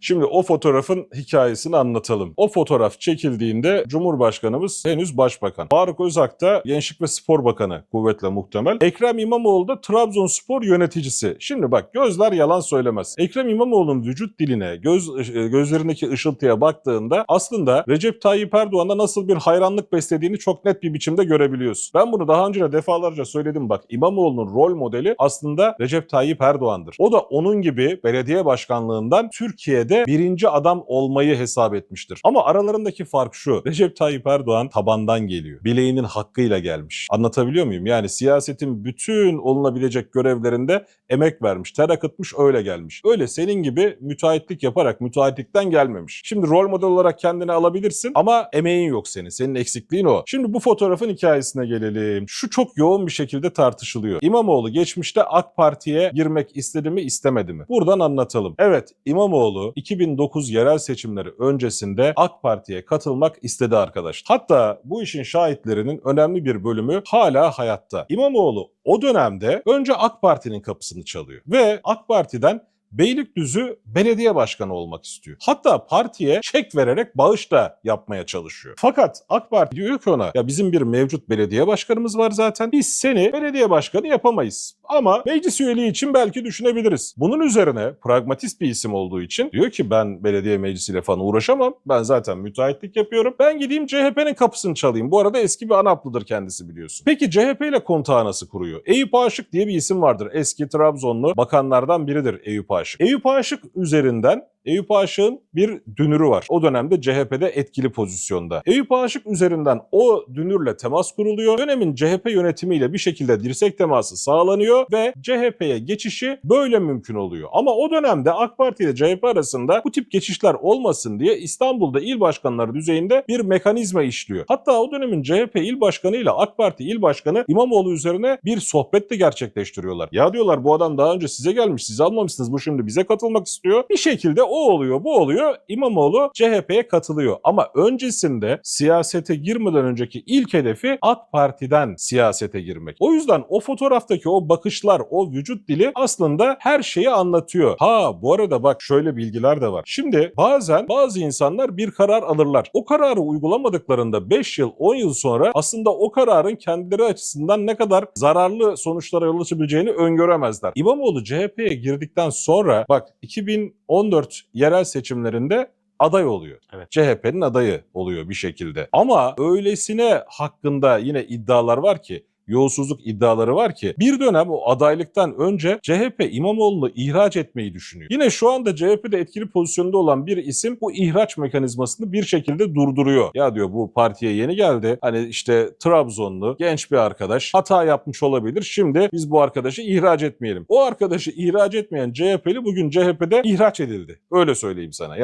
Şimdi o fotoğrafın hikayesini anlatalım. O fotoğraf çekildiğinde Cumhurbaşkanımız henüz başbakan. Faruk Özak da Gençlik ve Spor Bakanı kuvvetle muhtemel. Ekrem İmamoğlu da Trabzonspor yöneticisi. Şimdi bak gözler yalan söylemez. Ekrem İmamoğlu'nun vücut diline, göz e, gözlerindeki ışıltıya baktığında aslında Recep Tayyip Erdoğan'a nasıl bir hayranlık beslediğini çok net bir biçimde görebiliyorsun. Ben bunu daha önce de defalarca söyledim bak. İmamoğlu'nun rol modeli aslında Recep Tayyip Erdoğan'dır. O da onun gibi belediye başkanlığından Türkiye'de birinci adam olmayı hesap etmiştir. Ama aralarındaki fark şu. Recep Tayyip Erdoğan tabandan geliyor. Bileğinin hakkıyla gelmiş. Anlatabiliyor muyum? Yani siyasetin bütün olunabilecek görevlerinde emek vermiş, ter akıtmış, öyle gelmiş. Öyle senin gibi müteahhitlik yaparak müteahhitlikten gelmemiş. Şimdi rol model olarak kendini alabilirsin ama emeğin yok senin. Senin eksikliğin o. Şimdi bu fotoğrafın hikayesine gelelim. Şu çok yoğun bir şekilde tartışılıyor. İmamoğlu geçmişte AK Parti'ye girmek istedi mi istemedi mi? Buradan anlatalım. Evet İmamoğlu 2009 yerel seçimleri öncesinde AK Parti'ye katılmak istedi arkadaşlar. Hatta bu işin şahitlerinin önemli bir bölümü hala hayatta. İmamoğlu o dönemde önce AK Parti'nin kapısını çalıyor ve AK Parti'den Beylikdüzü belediye başkanı olmak istiyor. Hatta partiye çek vererek bağış da yapmaya çalışıyor. Fakat AK Parti diyor ki ona ya bizim bir mevcut belediye başkanımız var zaten. Biz seni belediye başkanı yapamayız. Ama meclis üyeliği için belki düşünebiliriz. Bunun üzerine pragmatist bir isim olduğu için diyor ki ben belediye meclisiyle falan uğraşamam. Ben zaten müteahhitlik yapıyorum. Ben gideyim CHP'nin kapısını çalayım. Bu arada eski bir ANAP'lıdır kendisi biliyorsun. Peki CHP ile kontağı nasıl kuruyor? Eyüp Aşık diye bir isim vardır. Eski Trabzonlu bakanlardan biridir Eyüp Aşık. Eyüp Aşık üzerinden Eyüp Aşık'ın bir dünürü var. O dönemde CHP'de etkili pozisyonda. Eyüp Aşık üzerinden o dünürle temas kuruluyor. Dönemin CHP yönetimiyle bir şekilde dirsek teması sağlanıyor ve CHP'ye geçişi böyle mümkün oluyor. Ama o dönemde AK Parti ile CHP arasında bu tip geçişler olmasın diye İstanbul'da il başkanları düzeyinde bir mekanizma işliyor. Hatta o dönemin CHP il başkanı ile AK Parti il başkanı İmamoğlu üzerine bir sohbet de gerçekleştiriyorlar. Ya diyorlar bu adam daha önce size gelmiş, siz almamışsınız bu şimdi bize katılmak istiyor. Bir şekilde o oluyor, bu oluyor. İmamoğlu CHP'ye katılıyor. Ama öncesinde siyasete girmeden önceki ilk hedefi AK Parti'den siyasete girmek. O yüzden o fotoğraftaki o bakışlar, o vücut dili aslında her şeyi anlatıyor. Ha bu arada bak şöyle bilgiler de var. Şimdi bazen bazı insanlar bir karar alırlar. O kararı uygulamadıklarında 5 yıl, 10 yıl sonra aslında o kararın kendileri açısından ne kadar zararlı sonuçlara yol açabileceğini öngöremezler. İmamoğlu CHP'ye girdikten sonra bak 2014 yerel seçimlerinde aday oluyor. Evet. CHP'nin adayı oluyor bir şekilde. Ama öylesine hakkında yine iddialar var ki yolsuzluk iddiaları var ki bir dönem o adaylıktan önce CHP İmamoğlu'nu ihraç etmeyi düşünüyor. Yine şu anda CHP'de etkili pozisyonda olan bir isim bu ihraç mekanizmasını bir şekilde durduruyor. Ya diyor bu partiye yeni geldi. Hani işte Trabzonlu genç bir arkadaş hata yapmış olabilir. Şimdi biz bu arkadaşı ihraç etmeyelim. O arkadaşı ihraç etmeyen CHP'li bugün CHP'de ihraç edildi. Öyle söyleyeyim sana.